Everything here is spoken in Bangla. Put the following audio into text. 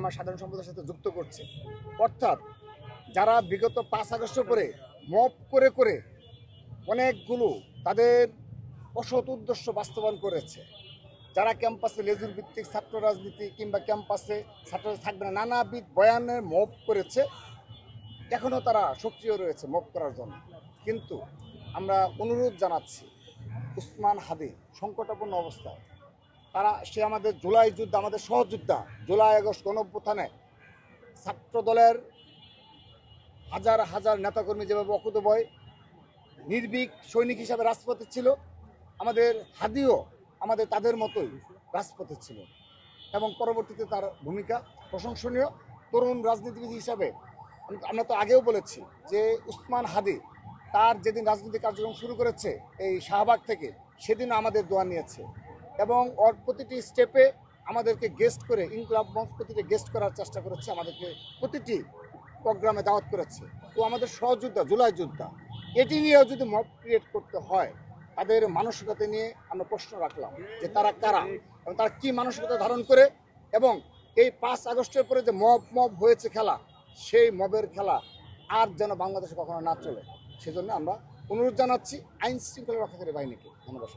আমার সাধারণ সম্পাদকের সাথে যুক্ত করছে। অর্থাৎ যারা বিগত পাঁচ আগস্ট করে মপ করে করে অনেকগুলো তাদের অসৎ উদ্দেশ্য বাস্তবায়ন করেছে। যারা ক্যাম্পাসে লেজুর ভিত্তিক ছাত্র রাজনীতি কিংবা ক্যাম্পাসে ছাত্র থাকবে না, নানাবিধ বয়ানে মপ করেছে। এখনও তারা সক্রিয় রয়েছে মপ করার জন্য। কিন্তু আমরা অনুরোধ জানাচ্ছি, উসমান হাদি সংকটাপন্ন অবস্থায় তারা সে আমাদের জুলাই যুদ্ধ, আমাদের সহযোদ্ধা, জুলাই, আগস্ট গণঅভ্যুত্থানে ছাত্র দলের হাজার হাজার নেতাকর্মী যেভাবে অকুতভয়, নির্ভীক সৈনিক হিসাবে রাজপথে ছিল, আমাদের হাদিও আমাদের তাদের মতোই রাজপথে ছিল এবং পরবর্তীতে তার ভূমিকা প্রশংসনীয়। তরুণ রাজনীতিবিদ হিসাবে আমি- আমরা তো আগেও বলেছি যে উসমান হাদি তার যেদিন রাজনৈতিক কার্যক্রম শুরু করেছে এই শাহবাগ থেকে, সেদিন আমাদের দোয়া নিয়েছে। এবং ওর প্রতিটি স্টেপে আমাদেরকে গেস্ট করে ইনকলাব মঞ্চ প্রতিটি গেস্ট করার চেষ্টা করেছে, আমাদেরকে প্রতিটি প্রোগ্রামে দাওয়াত করেছে তো আমাদের সহযোদ্ধা, জুলাই যোদ্ধা, এটি নিয়েও যদি মব ক্রিয়েট করতে হয়, তাদের মানসিকতা নিয়ে আমরা প্রশ্ন রাখলাম যে তারা কারা এবং তারা কী মানসিকতা ধারণ করে এবং এই পাঁচ আগস্টের পরে যে মব মব হয়েছে খেলা, সেই মবের খেলা আর যেন বাংলাদেশে কখনো না চলে, সেজন্য আমরা অনুরোধ জানাচ্ছি আইন শৃঙ্খলা রক্ষাকারী বাহিনীকে ধন্যবাদ।